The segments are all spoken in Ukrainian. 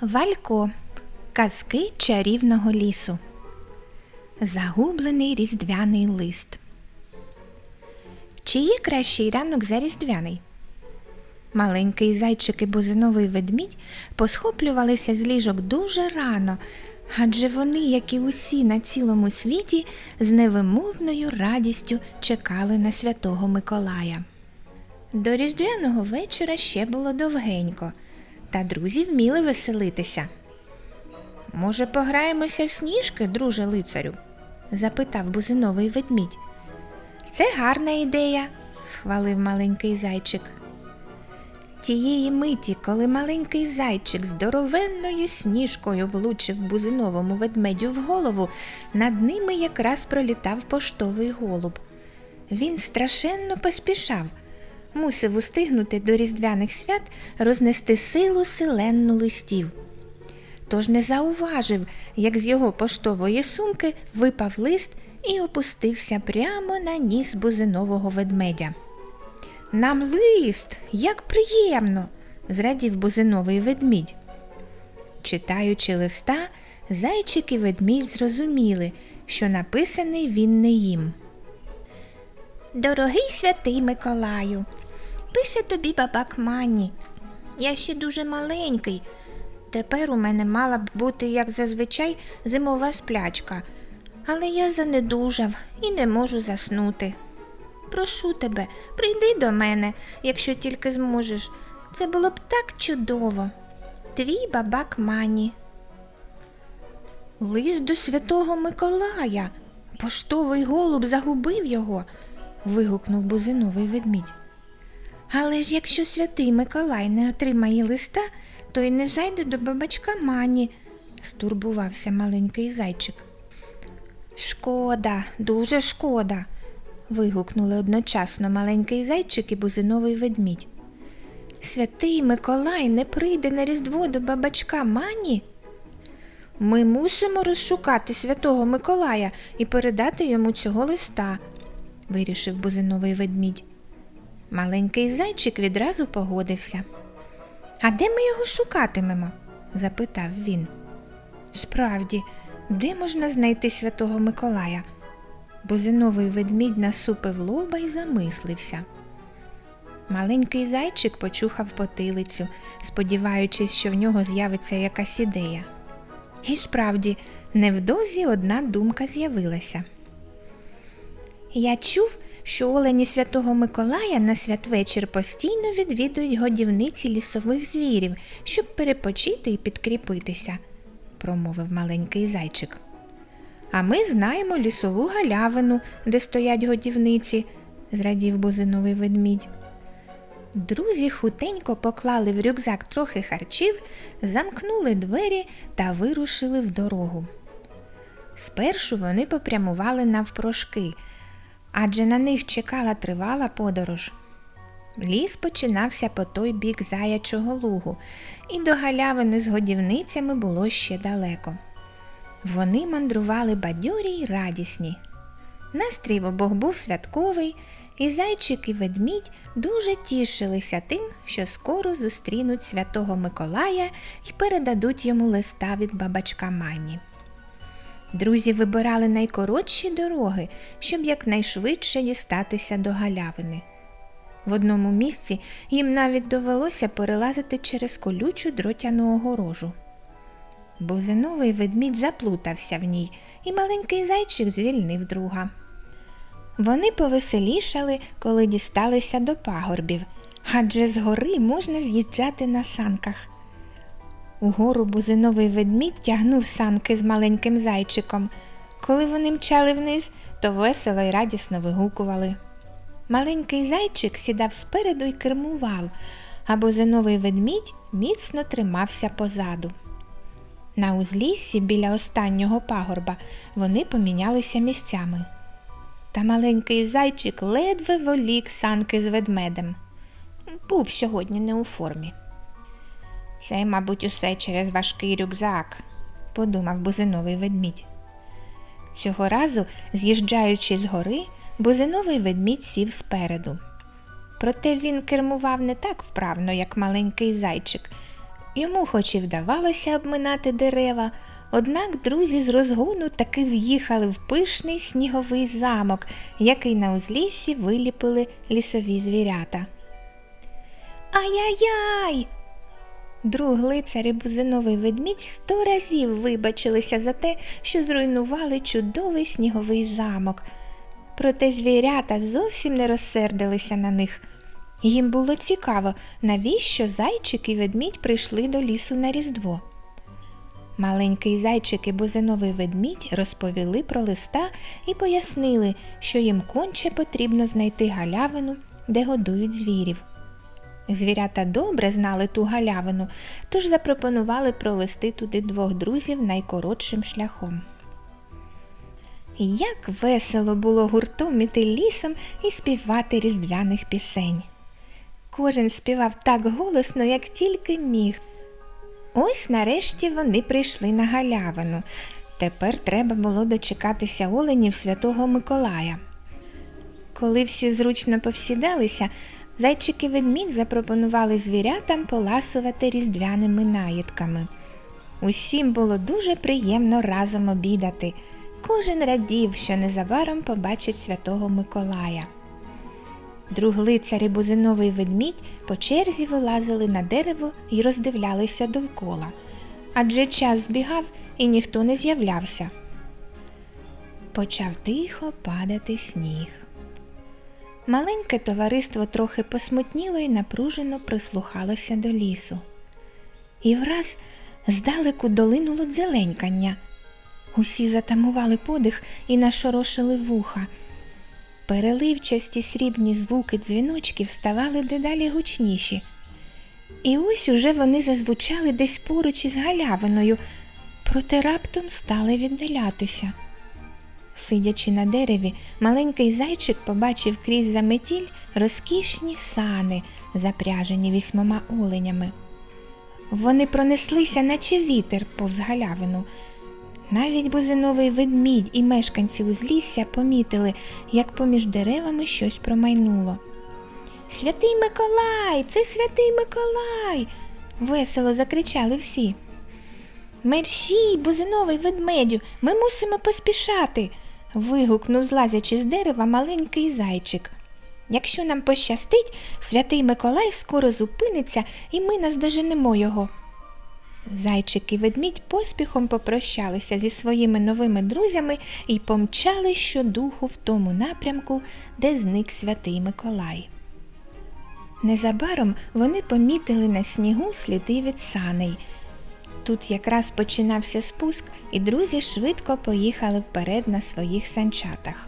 Валько. Казки чарівного лісу. Загублений різдвяний лист. Чи є кращий ранок за різдвяний? Маленький зайчик і бузиновий ведмідь посхоплювалися з ліжок дуже рано, адже вони, як і усі на цілому світі, з невимовною радістю чекали на святого Миколая. До різдвяного вечора ще було довгенько, та друзі вміли веселитися. Може, пограємося в сніжки, друже лицарю? запитав бузиновий ведмідь. Це гарна ідея, схвалив маленький зайчик. Тієї миті, коли маленький зайчик здоровенною сніжкою влучив бузиновому ведмедю в голову, над ними якраз пролітав поштовий голуб. Він страшенно поспішав, мусив устигнути до різдвяних свят рознести силу селенну листів. Тож не зауважив, як з його поштової сумки випав лист і опустився прямо на ніс бузинового ведмедя. Нам лист, як приємно, зрадів бузиновий ведмідь. Читаючи листа, зайчик і ведмідь зрозуміли, що написаний він не їм. Дорогий святий Миколаю, пише тобі бабак Мані. Я ще дуже маленький. Тепер у мене мала б бути, як зазвичай, зимова сплячка, але я занедужав і не можу заснути. Прошу тебе, прийди до мене, якщо тільки зможеш. Це було б так чудово. Твій бабак Мані. Лист до святого Миколая. Поштовий голуб загубив його. вигукнув бузиновий ведмідь. Але ж якщо святий Миколай не отримає листа, то й не зайде до бабачка Мані, стурбувався маленький зайчик. Шкода, дуже шкода. вигукнули одночасно маленький зайчик і бузиновий ведмідь. Святий Миколай не прийде на Різдво до бабачка Мані. Ми мусимо розшукати святого Миколая і передати йому цього листа, вирішив бузиновий ведмідь. Маленький зайчик відразу погодився. А де ми його шукатимемо? запитав він. Справді, де можна знайти святого Миколая? Бузиновий ведмідь насупив лоба і замислився. Маленький зайчик почухав потилицю, сподіваючись, що в нього з'явиться якась ідея. І справді, невдовзі одна думка з'явилася. Я чув, що олені святого Миколая на святвечір постійно відвідують годівниці лісових звірів, щоб перепочити і підкріпитися, промовив маленький зайчик. А ми знаємо лісову галявину, де стоять годівниці, зрадів бузиновий ведмідь. Друзі хутенько поклали в рюкзак трохи харчів, замкнули двері та вирушили в дорогу. Спершу вони попрямували навпрошки, адже на них чекала тривала подорож. Ліс починався по той бік заячого лугу, і до галявини з годівницями було ще далеко. Вони мандрували бадьорі й радісні. Настрій в обох був святковий, і зайчик і ведмідь дуже тішилися тим, що скоро зустрінуть святого Миколая і передадуть йому листа від бабачка Мані. Друзі вибирали найкоротші дороги, щоб якнайшвидше дістатися до галявини. В одному місці їм навіть довелося перелазити через колючу дротяну огорожу. Бузиновий ведмідь заплутався в ній, і маленький зайчик звільнив друга. Вони повеселішали, коли дісталися до пагорбів, адже згори можна з'їжджати на санках. Угору бузиновий ведмідь тягнув санки з маленьким зайчиком. Коли вони мчали вниз, то весело й радісно вигукували. Маленький зайчик сідав спереду і кермував, а бузиновий ведмідь міцно тримався позаду. На узліссі біля останнього пагорба вони помінялися місцями. Та маленький зайчик ледве волік санки з ведмедем. Був сьогодні не у формі. Це, мабуть, усе через важкий рюкзак, подумав бузиновий ведмідь. Цього разу, з'їжджаючи з гори, бузиновий ведмідь сів спереду. Проте він кермував не так вправно, як маленький зайчик, Йому хоч і вдавалося обминати дерева, однак друзі з розгону таки в'їхали в пишний сніговий замок, який на узліссі виліпили лісові звірята. Ай-яй-яй! Друг лицар і бузиновий ведмідь сто разів вибачилися за те, що зруйнували чудовий сніговий замок. Проте звірята зовсім не розсердилися на них. Їм було цікаво, навіщо зайчик і ведмідь прийшли до лісу на Різдво. Маленький зайчик і бузиновий ведмідь розповіли про листа і пояснили, що їм конче потрібно знайти галявину, де годують звірів. Звірята добре знали ту галявину, тож запропонували провести туди двох друзів найкоротшим шляхом. Як весело було гуртом іти лісом і співати різдвяних пісень. Кожен співав так голосно, як тільки міг. Ось нарешті вони прийшли на галявину. Тепер треба було дочекатися оленів святого Миколая. Коли всі зручно повсідалися, зайчик і ведмідь запропонували звірятам поласувати різдвяними наїдками. Усім було дуже приємно разом обідати. Кожен радів, що незабаром побачить святого Миколая. Друг лицар бузиновий ведмідь по черзі вилазили на дерево і роздивлялися довкола, адже час збігав і ніхто не з'являвся. Почав тихо падати сніг. Маленьке товариство трохи посмутніло і напружено прислухалося до лісу. І враз здалеку долинуло дзеленькання. Усі затамували подих і нашорошили вуха. Переливчасті срібні звуки дзвіночків ставали дедалі гучніші. І ось уже вони зазвучали десь поруч із галявиною, проте раптом стали віддалятися. Сидячи на дереві, маленький зайчик побачив крізь заметіль розкішні сани, запряжені вісьмома оленями. Вони пронеслися, наче вітер повз галявину. Навіть бузиновий ведмідь і мешканці узлісся помітили, як поміж деревами щось промайнуло. Святий Миколай, це святий Миколай. весело закричали всі. Мерщій, бузиновий ведмедю, ми мусимо поспішати. Вигукнув, злазячи з дерева маленький зайчик. Якщо нам пощастить, святий Миколай скоро зупиниться і ми наздоженемо його. Зайчик і ведмідь поспіхом попрощалися зі своїми новими друзями і помчали щодуху в тому напрямку, де зник святий Миколай. Незабаром вони помітили на снігу сліди від саней. Тут якраз починався спуск, і друзі швидко поїхали вперед на своїх санчатах.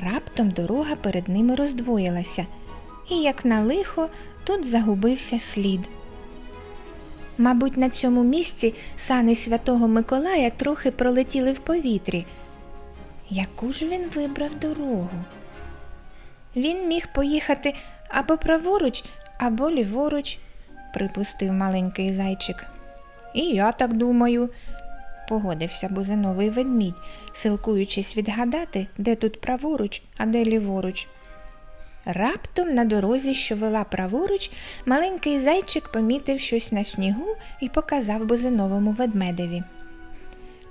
Раптом дорога перед ними роздвоїлася, і, як на лихо, тут загубився слід. Мабуть, на цьому місці сани святого Миколая трохи пролетіли в повітрі. Яку ж він вибрав дорогу? Він міг поїхати або праворуч, або ліворуч, припустив маленький зайчик. І я так думаю, погодився бузиновий ведмідь, силкуючись відгадати, де тут праворуч, а де ліворуч. Раптом на дорозі, що вела праворуч, маленький зайчик помітив щось на снігу і показав бузиновому ведмедеві.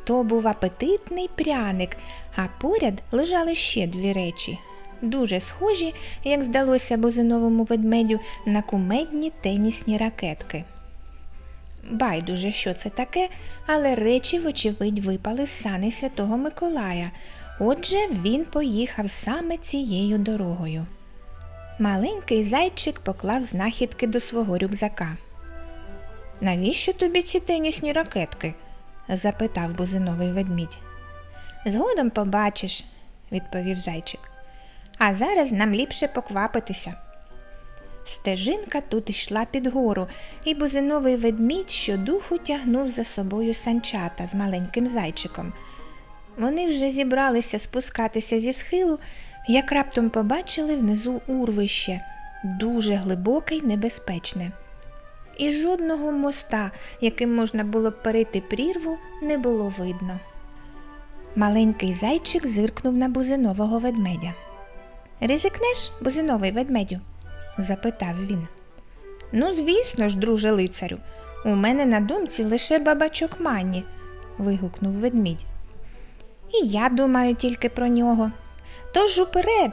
То був апетитний пряник, а поряд лежали ще дві речі, дуже схожі, як здалося бузиновому ведмедю, на кумедні тенісні ракетки. Байдуже, що це таке, але речі, вочевидь, випали з сани Святого Миколая. Отже, він поїхав саме цією дорогою. Маленький зайчик поклав знахідки до свого рюкзака. Навіщо тобі ці тенісні ракетки? запитав бузиновий ведмідь. Згодом побачиш, відповів зайчик. А зараз нам ліпше поквапитися. Стежинка тут йшла під гору, і бузиновий ведмідь щодуху тягнув за собою санчата з маленьким зайчиком. Вони вже зібралися спускатися зі схилу, як раптом побачили внизу урвище, дуже глибоке й небезпечне. І жодного моста, яким можна було б перейти прірву, не було видно. Маленький зайчик зиркнув на бузинового ведмедя. Ризикнеш, бузиновий ведмедю? Запитав він. Ну, звісно ж, друже лицарю, У мене на думці лише бабачок Манні, вигукнув ведмідь. І я думаю тільки про нього. Тож уперед.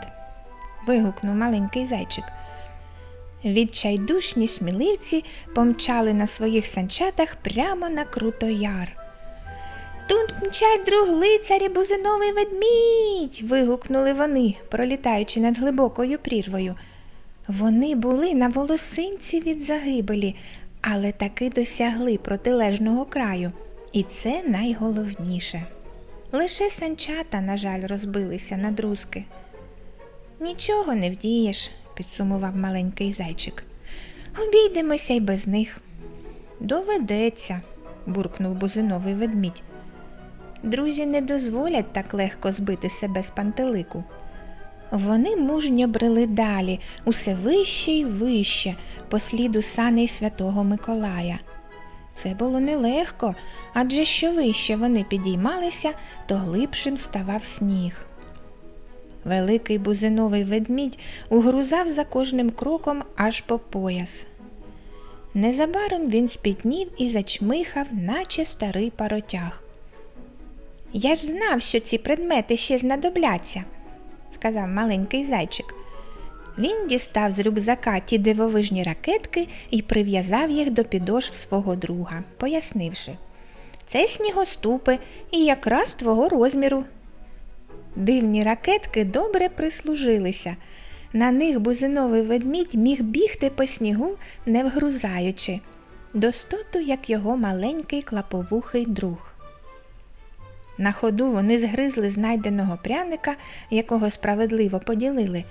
вигукнув маленький зайчик. Відчайдушні сміливці помчали на своїх санчатах прямо на крутояр. Тут мчать друг лицарі бузиновий ведмідь. вигукнули вони, пролітаючи над глибокою прірвою. Вони були на волосинці від загибелі, але таки досягли протилежного краю, і це найголовніше. Лише санчата, на жаль, розбилися на друзки. Нічого не вдієш, підсумував маленький зайчик. Обійдемося й без них. Доведеться, буркнув бузиновий ведмідь. Друзі не дозволять так легко збити себе з пантелику. Вони мужньо брели далі, усе вище й вище, по сліду саней святого Миколая. Це було нелегко, адже що вище вони підіймалися, то глибшим ставав сніг. Великий бузиновий ведмідь угрузав за кожним кроком аж по пояс. Незабаром він спітнів і зачмихав, наче старий паротяг. Я ж знав, що ці предмети ще знадобляться, сказав маленький зайчик. Він дістав з рюкзака ті дивовижні ракетки і прив'язав їх до підошв свого друга, пояснивши це снігоступи і якраз твого розміру. Дивні ракетки добре прислужилися. На них бузиновий ведмідь міг бігти по снігу, не вгрузаючи, достоту, як його маленький клаповухий друг. На ходу вони згризли знайденого пряника, якого справедливо поділили,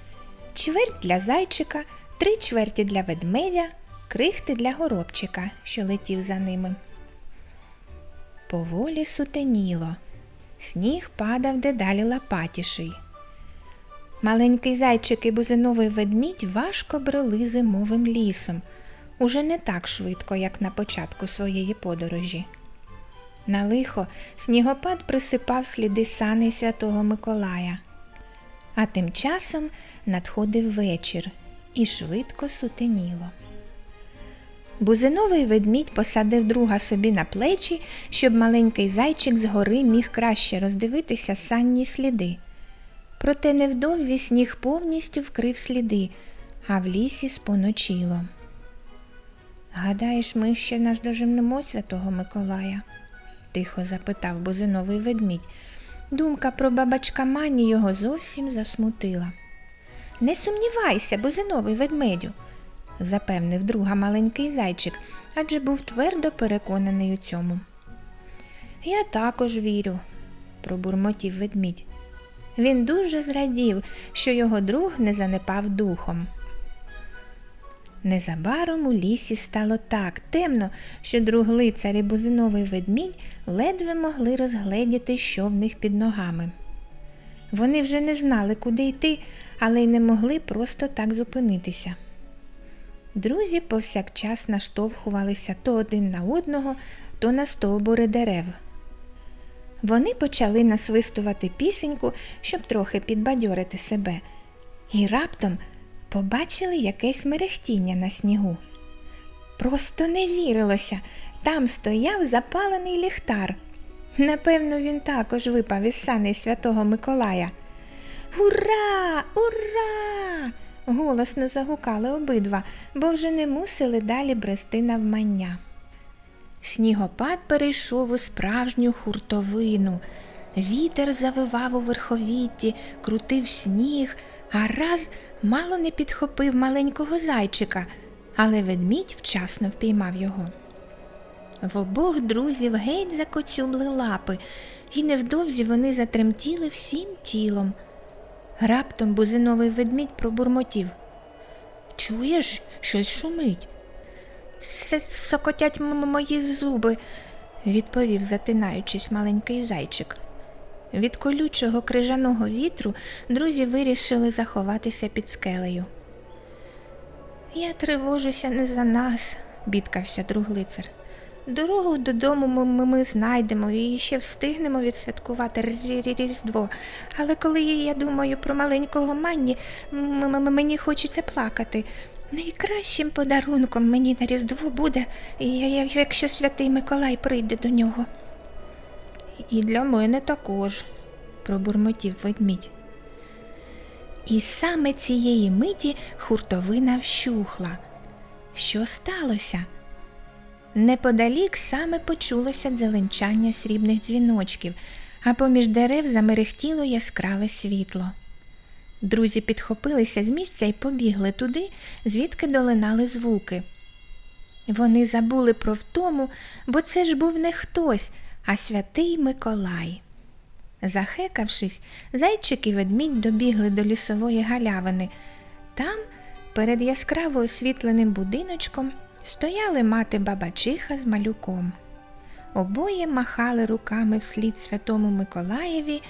чверть для зайчика, три чверті для ведмедя, крихти для горобчика, що летів за ними. Поволі сутеніло. Сніг падав дедалі лопатіший. Маленький зайчик і бузиновий ведмідь важко брели зимовим лісом, уже не так швидко, як на початку своєї подорожі. На лихо снігопад присипав сліди сани святого Миколая. А тим часом надходив вечір і швидко сутеніло. Бузиновий ведмідь посадив друга собі на плечі, щоб маленький зайчик згори міг краще роздивитися санні сліди. Проте невдовзі сніг повністю вкрив сліди, а в лісі споночило. Гадаєш, ми ще наздожимнемо святого Миколая? Тихо запитав бузиновий ведмідь. Думка про бабачка Мані його зовсім засмутила. Не сумнівайся, бузиновий ведмедю, запевнив друга маленький зайчик, адже був твердо переконаний у цьому. Я також вірю, пробурмотів ведмідь. Він дуже зрадів, що його друг не занепав духом. Незабаром у лісі стало так темно, що друг лицар і бузиновий ведмідь ледве могли розгледіти, що в них під ногами. Вони вже не знали, куди йти, але й не могли просто так зупинитися. Друзі повсякчас наштовхувалися то один на одного, то на стовбури дерев. Вони почали насвистувати пісеньку, щоб трохи підбадьорити себе, і раптом побачили якесь мерехтіння на снігу. Просто не вірилося, там стояв запалений ліхтар. Напевно, він також випав із сани святого Миколая. Ура! Ура! голосно загукали обидва, бо вже не мусили далі брести навмання. Снігопад перейшов у справжню хуртовину. Вітер завивав у верховітті, крутив сніг, а раз мало не підхопив маленького зайчика, але ведмідь вчасно впіймав його. В обох друзів геть закоцюбли лапи, і невдовзі вони затремтіли всім тілом. Раптом бузиновий ведмідь пробурмотів. Чуєш, щось шумить? Це сокотять мої зуби, відповів, затинаючись маленький зайчик. Від колючого крижаного вітру друзі вирішили заховатися під скелею. Я тривожуся не за нас, бідкався друг лицар. Дорогу додому ми, ми, знайдемо і ще встигнемо відсвяткувати Рі- Рі- Різдво. Але коли я думаю про маленького Манні, мені хочеться плакати. Найкращим подарунком мені на Різдво буде, якщо святий Миколай прийде до нього. І для мене також, пробурмотів ведмідь. І саме цієї миті хуртовина вщухла. Що сталося? Неподалік саме почулося дзеленчання срібних дзвіночків, а поміж дерев замерехтіло яскраве світло. Друзі підхопилися з місця і побігли туди, звідки долинали звуки. Вони забули про втому, бо це ж був не хтось, а святий Миколай. Захекавшись, зайчик і ведмідь добігли до лісової галявини. Там, перед яскраво освітленим будиночком, стояли мати бабачиха з малюком. Обоє махали руками вслід святому Миколаєві,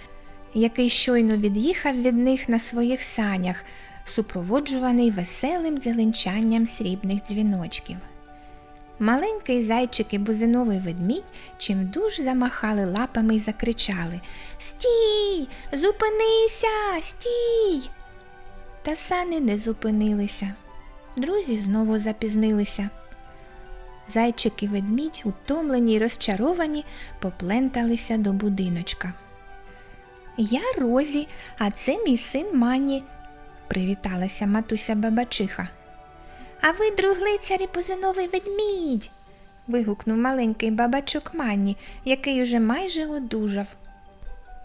який щойно від'їхав від них на своїх санях, супроводжуваний веселим дзеленчанням срібних дзвіночків. Маленький зайчик і бузиновий ведмідь чимдуж замахали лапами і закричали Стій! Зупинися! Стій! Та сани не зупинилися. Друзі знову запізнилися. Зайчик і ведмідь, утомлені й розчаровані, попленталися до будиночка. Я Розі, а це мій син Мані, привіталася матуся бабачиха. А ви друг лицар бузиновий ведмідь. вигукнув маленький бабачок Манні, який уже майже одужав.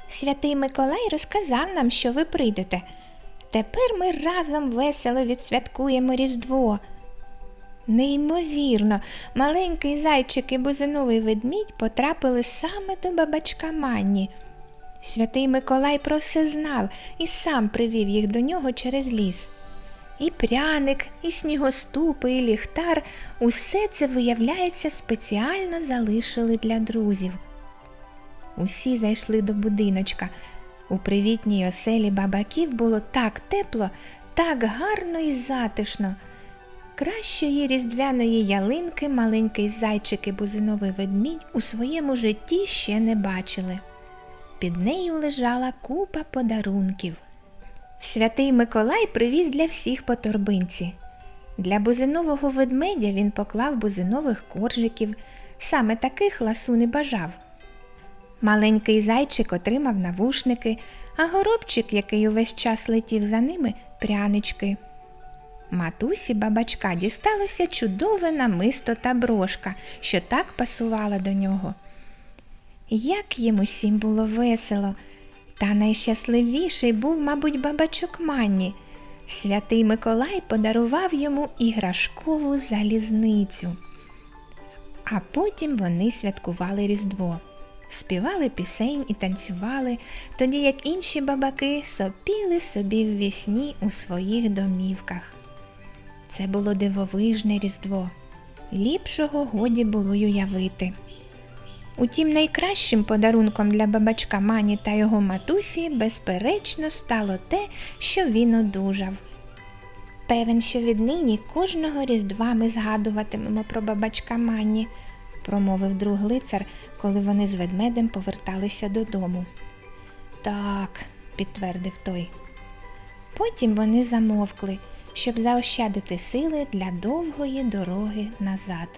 Святий Миколай розказав нам, що ви прийдете. Тепер ми разом весело відсвяткуємо Різдво. Неймовірно, маленький зайчик і бузиновий ведмідь потрапили саме до бабачка Манні. Святий Миколай про все знав і сам привів їх до нього через ліс. І пряник, і снігоступи, і ліхтар усе це, виявляється, спеціально залишили для друзів. Усі зайшли до будиночка. У привітній оселі бабаків було так тепло, так гарно і затишно. Кращої різдвяної ялинки маленький зайчик і бузиновий ведмідь у своєму житті ще не бачили. Під нею лежала купа подарунків. Святий Миколай привіз для всіх по торбинці. Для бузинового ведмедя він поклав бузинових коржиків, саме таких ласу не бажав. Маленький зайчик отримав навушники, а горобчик, який увесь час летів за ними, прянички. Матусі бабачка дісталося чудове намисто та брошка, що так пасувала до нього. Як їм усім було весело, та найщасливіший був, мабуть, бабачок Манні. Святий Миколай подарував йому іграшкову залізницю. А потім вони святкували Різдво, співали пісень і танцювали, тоді як інші бабаки сопіли собі в вісні у своїх домівках. Це було дивовижне Різдво. Ліпшого годі було й уявити. Утім, найкращим подарунком для бабачка Мані та його матусі, безперечно, стало те, що він одужав. Певен, що віднині кожного різдва ми згадуватимемо про бабачка Мані, промовив друг лицар, коли вони з ведмедем поверталися додому. Так, підтвердив той. Потім вони замовкли, щоб заощадити сили для довгої дороги назад.